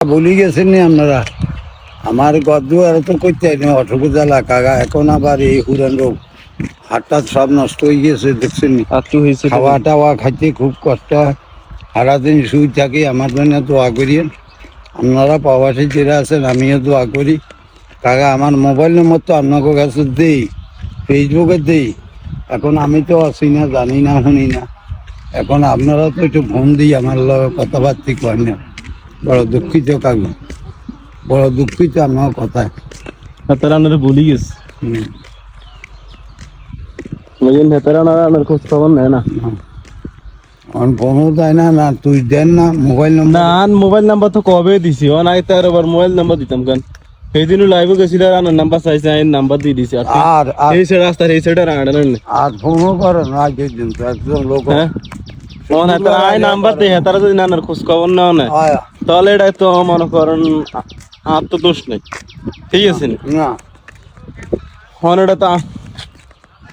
বলি গেছেন নি আপনারা? আমার গদ্দুয়ার তো করতে জ্বালা কাকা এখন আবার এই হুরান রোগ। হাতটা সব নষ্ট হয়ে গেছে দেখছেন হয়েছে খাওয়া টাওয়া খাইতে খুব কষ্ট। হয় সারাদিন শুই থাকি আমার জন্য দোয়া করিয়েন। আপনারা প্রবাসী যারা আছেন আমিও দোয়া করি। কাকা আমার মোবাইল নম্বর তো আপনাকে কাছে দেই ফেসবুকে দেই। এখন আমি তো আছি না জানি না শুনি না। এখন আপনারা তো একটু ফোন দিই আমার লগে কথাবার্তা করেন না। বড় দুঃখিত কাকু। বড় দুঃখিত আমার কথায়। হেতারা আনারে বলি গেছে। বুঝলেন হেতারা আনারা খোঁজ খবর নেয় না। হুম। এখন ফোনও দেয় না না তুই দেন না মোবাইল নম্বর। না মোবাইল নাম্বার তো কবে দিছি? ও নাই তার আবার মোবাইল নাম্বার দিতাম কেন? সেই দিনও লাইভে গেছিল আর নাম্বার চাইছে আইন নাম্বার দিয়ে দিছি। আর আর আর এই সাইড রাস্তার এই সাইডে রাঙাটা আর ফোনও করে না দিন লোক। হ্যাঁ? আই নাম্বার হেতারা যদি নানার খোঁজ খবর নেয়। আয়া, তাহলে এটা তো মনে করেন আর তো দোষ নেই। ঠিক আছে না? হন এটা তো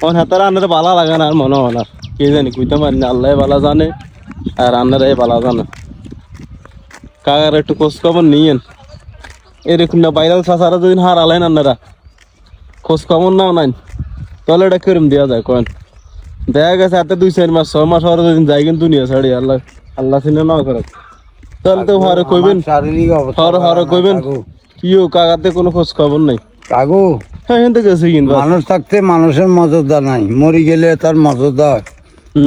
হন হেতারা আনার বালা লাগে না আর মনে হয় না। কে জানি কইতে পারি না আল্লাহ বালা জানে আর আনারাই বালা জানে। কাকার একটু খোঁজ খবর নিয়েন। এরকম না বাইরাল সাসারা যদি হারালেন আপনারা খোঁজ খবর নাও নাই তাহলে এটা কিরম দেওয়া যায় কয়েন? দেখা গেছে হাতে দুই চার মাস ছয় মাস হওয়ার যদি যাই কিন্তু দুনিয়া ছাড়ি আল্লাহ আল্লাহ চিনে না করে তাহলে তো হরে কইবেন শারীরিক অবস্থা হরে হরে কইবেন। কিও কাকাতে কোনো খোঁজ খবর নাই। কাকু হ্যাঁ হেনতে গেছে কিন্তু। মানুষ থাকতে মানুষের মর্যাদা নাই মরি গেলে তার মর্যাদা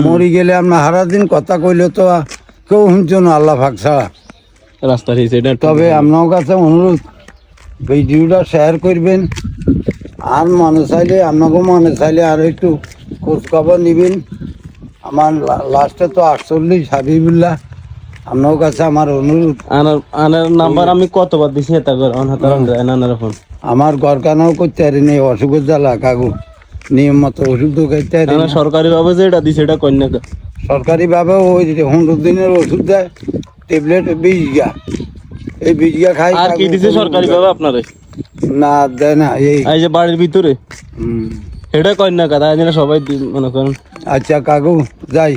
মরি গেলে আমরা সারাদিন কথা কইলে তো কেউ শুনছো না আল্লাহ ফাঁক ছাড়া। সাইডে তবে আপনার কাছে অনুরোধ ভিডিওটা শেয়ার করবেন। আর মনে চাইলে আপনাকে মনে চাইলে আর একটু খোঁজ খবর নিবেন। আমার লাস্টে তো আটচল্লিশ হাবিবুল্লাহ। আপনার কাছে আমার অনুরোধ আনার আনার নাম্বার আমি কতবার দিছি এটা করে অন হাতার আনার ফোন। আমার গরকানাও করতে পারি নেই অসুখের জ্বালা কাকু। নিয়ম মতো ওষুধ তো খাইতে পারি না। সরকারি ভাবে যে এটা দিছে এটা কন্যা সরকারিভাবে ওই যে পনেরো দিনের ওষুধ দেয় ট্যাবলেট বিশ গা। এই বিশ গা খাই আর কি দিছে কোনো সরকারি ভাবে আপনারে? না দেয় না এই। যে বাড়ির ভিতরে। এটা কন্যা কথা সবাই মনে করেন। আচ্ছা কাকু যাই।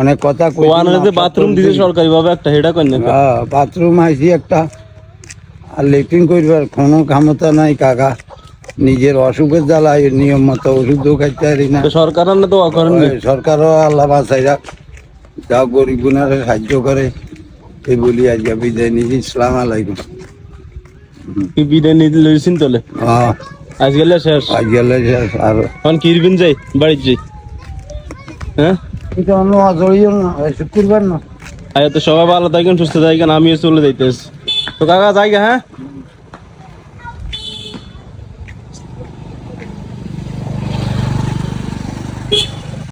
অনেক কথা কই ওয়ানের যে বাথরুম দিছে সরকারি ভাবে একটা সেটা কন্যা হ্যাঁ বাথরুম আইসি একটা। আর লেট্রিন করবার কোনো ক্ষমতা নাই কাকা। নিজের অসুখের জ্বালায় নিয়ম মতো ওষুধও খাইতে পারি না। সরকার তো করেন সরকারও আল্লাহ বাঁচাই রাখ। যা গরিব গুনারে সাহায্য করে এই বলি আজকে বিদায় নিজি ইসলাম আলাইকুম। কি বিদায় নিতে লইছেন তোলে হ্যাঁ। আজ গেলে শেষ। আজ গেলে শেষ। আর এখন কিরবিন যাই বাড়ির যাই। হ্যাঁ? এটা না আচ্ছা তো সবাই ভালো থাকেন, সুস্থ থাকেন, আমিও চলে যাইতেছি। তো কাকা যাই হ্যাঁ?